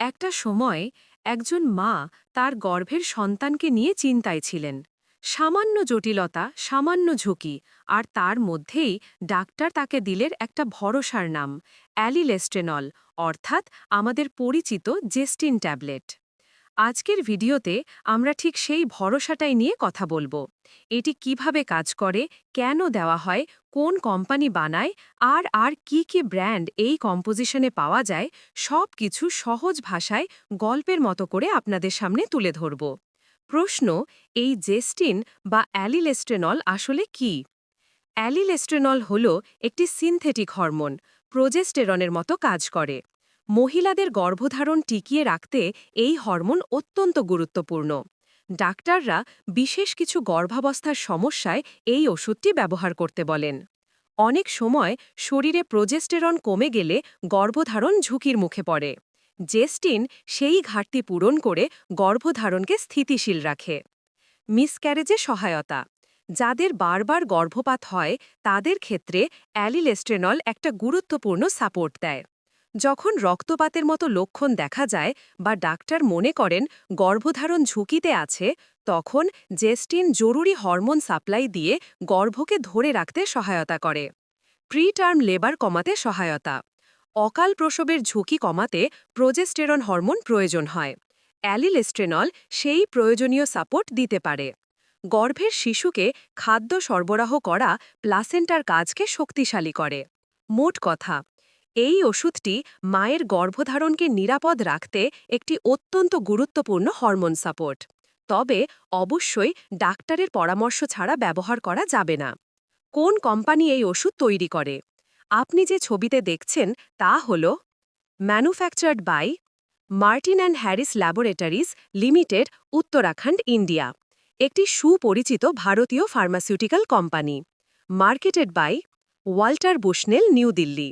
একটা সময় একজন মা তার গর্ভের সন্তানকে নিয়ে চিন্তায় ছিলেন। সামান্য জটিলতা, সামান্য ঝুঁকি, আর তার মধ্যেই ডাক্তার তাকে দিলের একটা ভরসার নাম, অ্যালিলেস্টেনল, অর্থাৎ আমাদের পরিচিত জেস্টিন ট্যাবলেট। আজকের ভিডিওতে আমরা ঠিক সেই ভরসাটাই নিয়ে কথা বলব। এটি কীভাবে কাজ করে, কেন দেওয়া হয়, কোন কোম্পানি বানায়, আর আর কি কি ব্র্যান্ড এই কম্পোজিশনে পাওয়া যায়, সব কিছু সহজ ভাষায় গল্পের মতো করে আপনাদের সামনে তুলে ধরব। প্রশ্ন, এই জেস্টিন বা অ্যালিলেস্টেনল আসলে কি? অ্যালিলেস্টেনল হল একটি সিনথেটিক হরমোন, প্রোজেস্টেরনের মতো কাজ করে। মহিলাদের গর্ভধারণ টিকিয়ে রাখতে এই হরমোন অত্যন্ত গুরুত্বপূর্ণ। ডাক্তাররা বিশেষ কিছু গর্ভাবস্থার সমস্যায় এই ওষুধটি ব্যবহার করতে বলেন। অনেক সময় শরীরে প্রোজেস্টেরন কমে গেলে গর্ভধারণ ঝুঁকির মুখে পড়ে। জেস্টিন সেই ঘাটতি পূরণ করে গর্ভধারণকে স্থিতিশীল রাখে। মিসক্যারেজে সহায়তা। যাদের বারবার গর্ভপাত হয়, তাদের ক্ষেত্রে অ্যালিলেস্ট্রেনল একটা গুরুত্বপূর্ণ সাপোর্ট দেয়। যখন রক্তপাতের মতো লক্ষণ দেখা যায় বা ডাক্তার মনে করেন গর্ভধারণ ঝুঁকিতে আছে, তখন জেস্টিন জরুরি হরমোন সাপ্লাই দিয়ে গর্ভকে ধরে রাখতে সহায়তা করে। প্রিটার্ম লেবার কমাতে সহায়তা। অকাল প্রসবের ঝুঁকি কমাতে প্রোজেস্টেরন হরমোন প্রয়োজন হয়। অ্যালিলেস্ট্রেনল সেই প্রয়োজনীয় সাপোর্ট দিতে পারে। গর্ভের শিশুকে খাদ্য সরবরাহ করা প্লাসেন্টার কাজকে শক্তিশালী করে। মোট কথা এই ওষুধটি মায়ের গর্ভধারণকে নিরাপদ রাখতে একটি অত্যন্ত গুরুত্বপূর্ণ হরমোন সাপোর্ট। তবে অবশ্যই ডাক্তারের পরামর্শ ছাড়া ব্যবহার করা যাবে না। কোন কোম্পানি এই ওষুধ তৈরি করে? আপনি যে ছবিতে দেখছেন তা হল manufactured by Martin and Harris laboratories limited, Uttarakhand, India. একটি সুপরিচিত ভারতীয় pharmaceutical company. Marketed by Walter Bushnell, New Delhi.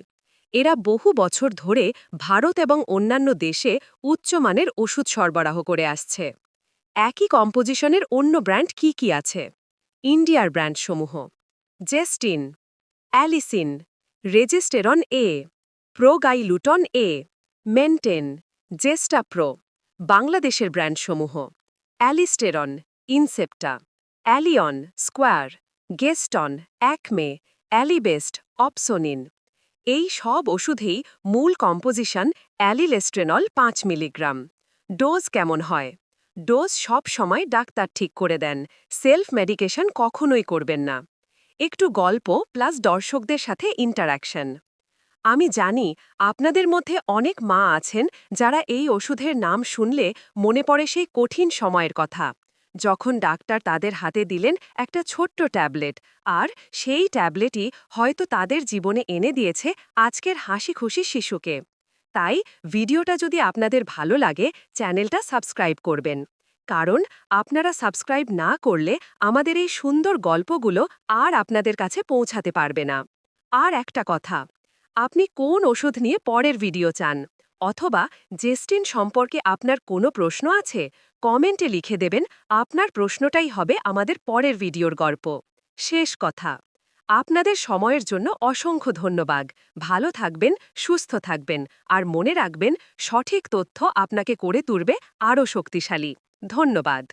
এরা বহু বছর ধরে ভারত এবং অন্যান্য দেশে উচ্চমানের ওষুধ সরবরাহ করে আসছে। একই কম্পোজিশনের অন্য ব্র্যান্ড কি কি আছে? ইন্ডিয়ার ব্র্যান্ডসমূহ। জেস্টিন, অ্যালিসিন, রেজিস্টেরন এ, প্রোগাইলুটন এ, মেনটেন জেস্টাপ্রো বাংলাদেশের ব্র্যান্ডসমূহ। অ্যালিস্টেরন, ইনসেপ্টা, অ্যালিয়ন স্কোয়ার, গেস্টন, অ্যাকমে, অ্যালিবেস্ট, অপসোনিন। এই সব ওষুধেই মূল কম্পোজিশন অ্যালিলেস্ট্রেনল পাঁচ মিলিগ্রাম। ডোজ কেমন হয়? ডোজ সব সময় ডাক্তার ঠিক করে দেন, সেলফ মেডিকেশন কখনোই করবেন না। একটু গল্প প্লাস দর্শকদের সাথে ইন্টারাকশন। আমি জানি আপনাদের মধ্যে অনেক মা আছেন যারা এই ওষুধের নাম শুনলে মনে পড়ে সেই কঠিন সময়ের কথা। যখন ডাক্তার তাদের হাতে দিলেন একটা ছোট্ট ট্যাবলেট, আর সেই ট্যাবলেটই হয়তো তাদের জীবনে এনে দিয়েছে আজকের হাসি খুশি শিশুকে। তাই ভিডিওটা যদি আপনাদের ভালো লাগে, চ্যানেলটা সাবস্ক্রাইব করবেন। কারণ আপনারা সাবস্ক্রাইব না করলে আমাদের এই সুন্দর গল্পগুলো আর আপনাদের কাছে পৌঁছাতে পারবে না। আর একটা কথা, আপনি কোন ওষুধ নিয়ে পরের ভিডিও চান? অথবা জেস্টিন সম্পর্কে আপনার কোনো প্রশ্ন আছে, কমেন্টে লিখে দেবেন, আপনার প্রশ্নটাই হবে আমাদের পরের ভিডিওর গল্প। শেষ কথা। আপনাদের সময়ের জন্য অসংখ্য ধন্যবাদ। ভালো থাকবেন, সুস্থ থাকবেন, আর মনে রাখবেন, সঠিক তথ্য আপনাকে করে তুলবে আরও শক্তিশালী। ধন্যবাদ।